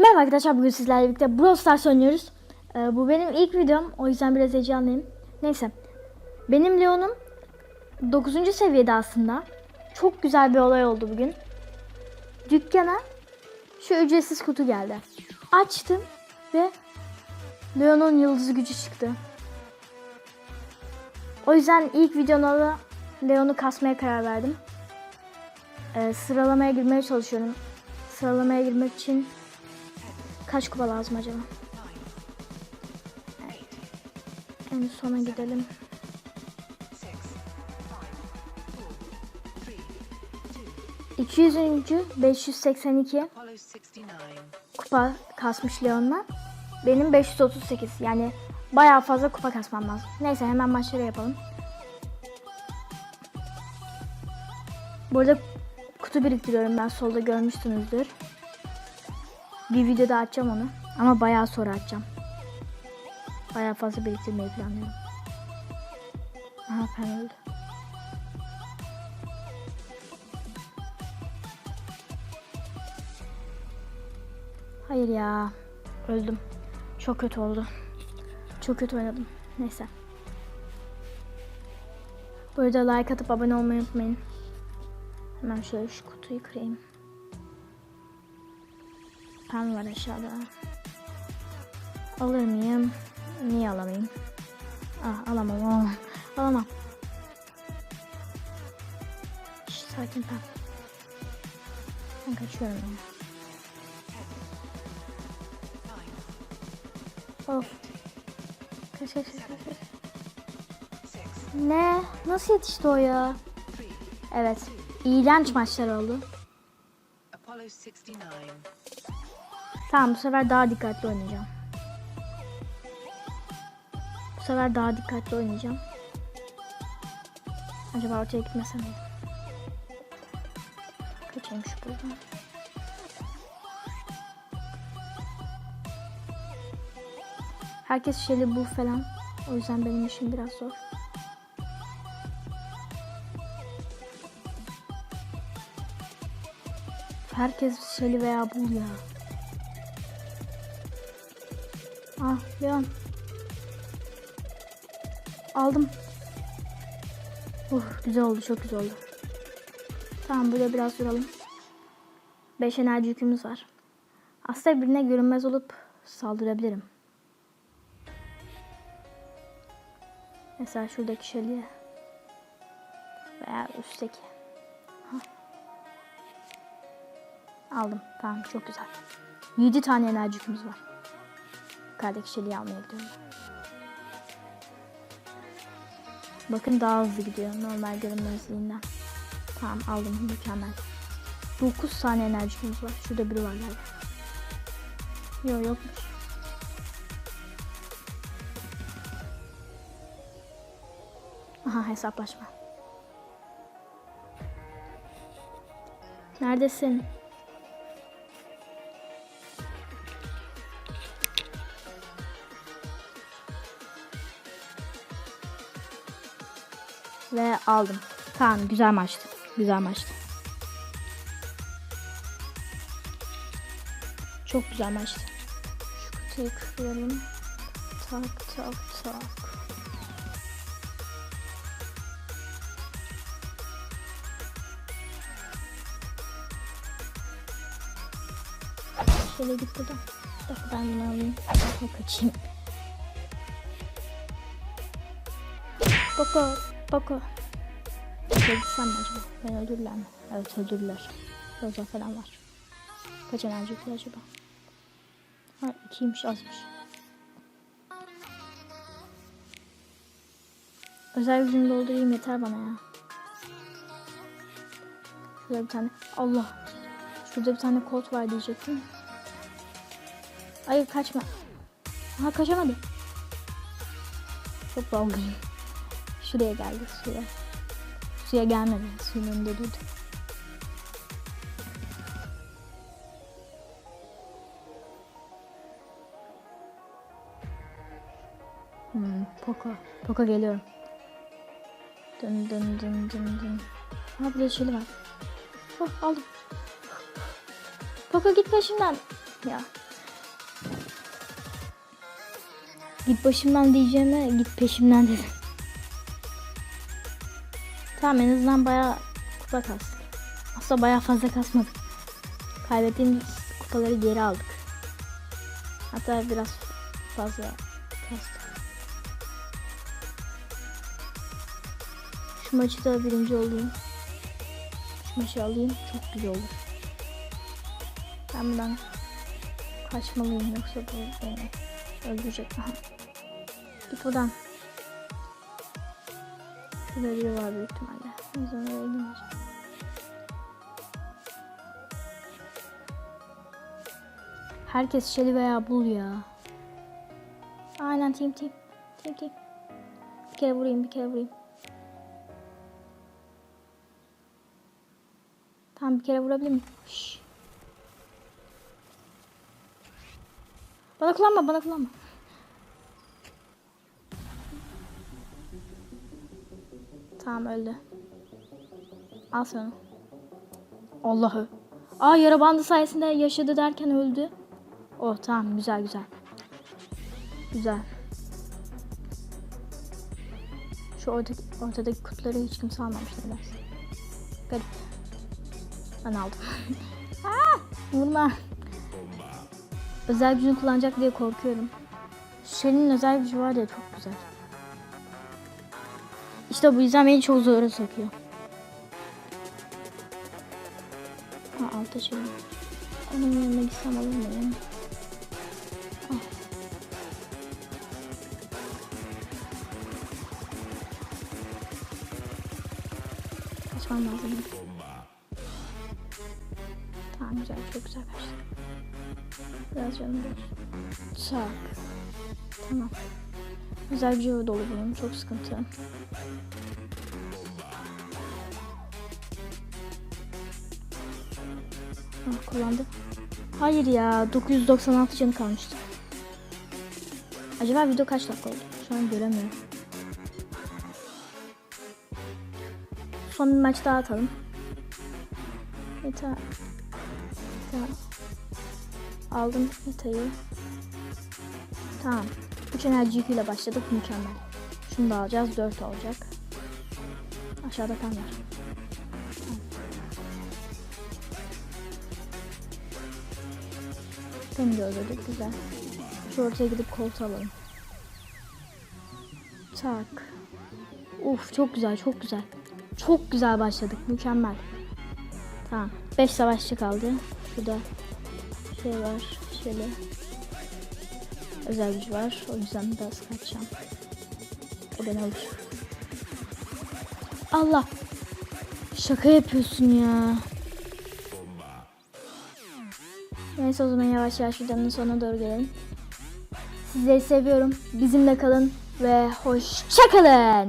Merhaba arkadaşlar bugün sizlerle birlikte Brawl Stars oynuyoruz. Ee, bu benim ilk videom o yüzden biraz heyecanlıyım. Neyse. Benim Leon'um 9. seviyede aslında. Çok güzel bir olay oldu bugün. Dükkana şu ücretsiz kutu geldi. Açtım ve Leon'un yıldız gücü çıktı. O yüzden ilk videomda da Leon'u kasmaya karar verdim. Ee, sıralamaya girmeye çalışıyorum. Sıralamaya girmek için kaç kupa lazım acaba? En sona gidelim. İki yüzüncü 582 Apollo 69. kupa kasmış Leon'la. Benim 538 yani bayağı fazla kupa kasmam lazım. Neyse hemen maçları yapalım. Burada kutu biriktiriyorum ben solda görmüşsünüzdür. Bir videoda açacağım onu ama bayağı sonra açacağım. Bayağı fazla biriktirmeyi planlıyorum. Aha pen öldü. Hayır ya. Öldüm. Çok kötü oldu. Çok kötü oynadım. Neyse. Burada like atıp abone olmayı unutmayın. Hemen şöyle şu kutuyu kırayım. Pen var aşağıda. Alır mıyım? Niye alamayayım? Ah alamam alamam. Alamam. Şş, sakin pen. Ben kaçıyorum. Of. Kaç kaç kaç. kaç. Ne? Nasıl yetişti o ya? Evet. İğrenç maçlar oldu. Apollo 69. Tamam bu sefer daha dikkatli oynayacağım. Bu sefer daha dikkatli oynayacağım. Acaba ortaya gitmesem miydim? Kaçayım şu buradan. Herkes şeli bu falan. O yüzden benim işim biraz zor. Herkes şeli veya bul ya. Ah Leon. Aldım. Uh, güzel oldu çok güzel oldu. Tamam burada biraz duralım. 5 enerji yükümüz var. Aslında birine görünmez olup saldırabilirim. Mesela şuradaki şeliğe. Veya üstteki. Aldım. Tamam çok güzel. 7 tane enerji yükümüz var. Yukarıdaki şeliği almaya gidiyorum. Bakın daha hızlı gidiyor normal görünmezliğinden. Tamam aldım mükemmel. 9 tane enerjimiz var. Şurada biri var galiba. Yok yokmuş. Aha hesaplaşma. Neredesin? Aldım. Tamam güzel maçtı. Güzel maçtı. Çok güzel maçtı. Şu kutuyu kıralım. Tak tak tak. Şöyle git buradan. Dakika ben bunu alayım. Bakma kaçayım. Boko. Şöyle gitsem mi acaba? Ben öldürürler mi? Evet öldürürler. Roza falan var. Kaç enerji yüklü acaba? Ha ikiymiş azmış. Özel gücümü doldurayım yeter bana ya. Şurada bir tane. Allah. Şurada bir tane kod var diyecektim. Hayır kaçma. Aha kaçamadı. Çok dalgayım. Şuraya geldi suya suya gelmedi. Suyun önünde durdu. Hmm, Poco. Poco geliyorum. Dın dın dın dın dın. Ha bir de şöyle var. Oh, aldım. Poco git başımdan. Ya. Git başımdan diyeceğime git peşimden dedim. Tamam en azından bayağı kupa kastık. Aslında bayağı fazla kasmadık. Kaybettiğimiz kupaları geri aldık. Hatta biraz fazla kastık. Şu maçı da birinci olayım. Şu maçı alayım çok güzel olur. Ben bundan kaçmalıyım yoksa bu beni öldürecek. Git buradan. Şurada biri var büyük ihtimalle. O yüzden gidemeyeceğim. Herkes Shelly veya Bull ya. Aynen team team. Team team. Bir kere vurayım bir kere vurayım. Tamam bir kere vurabilir miyim? Şşş. Bana kullanma bana kullanma. Tamam öldü. Al onu. Allah'ı. Aa yara bandı sayesinde yaşadı derken öldü. Oh tamam güzel güzel. Güzel. Şu ortadaki, ortadaki kutuları hiç kimse almamış nedense. Garip. Ben aldım. Aa, vurma. Özel gücünü kullanacak diye korkuyorum. Shelly'nin özel gücü var ya çok güzel. İşte bu yüzden beni çok zora sokuyor. Ha altta şey var. Onun yanına gitsem olur mu? ya? Ah. Kaçmam lazım. Tamam güzel çok güzel kaçtı. Biraz canım dur. Çak. Tamam. Güzel bir cevap dolu bunun. Çok sıkıntı. Ah, kullandı. Hayır ya. 996 canı kalmıştı. Acaba video kaç dakika oldu? Şu an göremiyorum. Son bir maç daha atalım. Meta. Meta. Aldım Meta'yı. Tamam. 3 enerji yüküyle başladık. Mükemmel. Şunu da alacağız. 4 olacak. Aşağıda kan var. Beni de. Güzel. Şu ortaya gidip koltuğu alalım. Tak. Uf çok güzel çok güzel. Çok güzel başladık. Mükemmel. Tamam. 5 savaşçı kaldı. Şurada şey var. Şöyle. Özel gücü var. O yüzden biraz kaçacağım. O beni alır. Allah. Şaka yapıyorsun ya. Neyse o zaman yavaş yavaş videonun sonuna doğru gelelim. Sizleri seviyorum. Bizimle kalın ve hoşçakalın.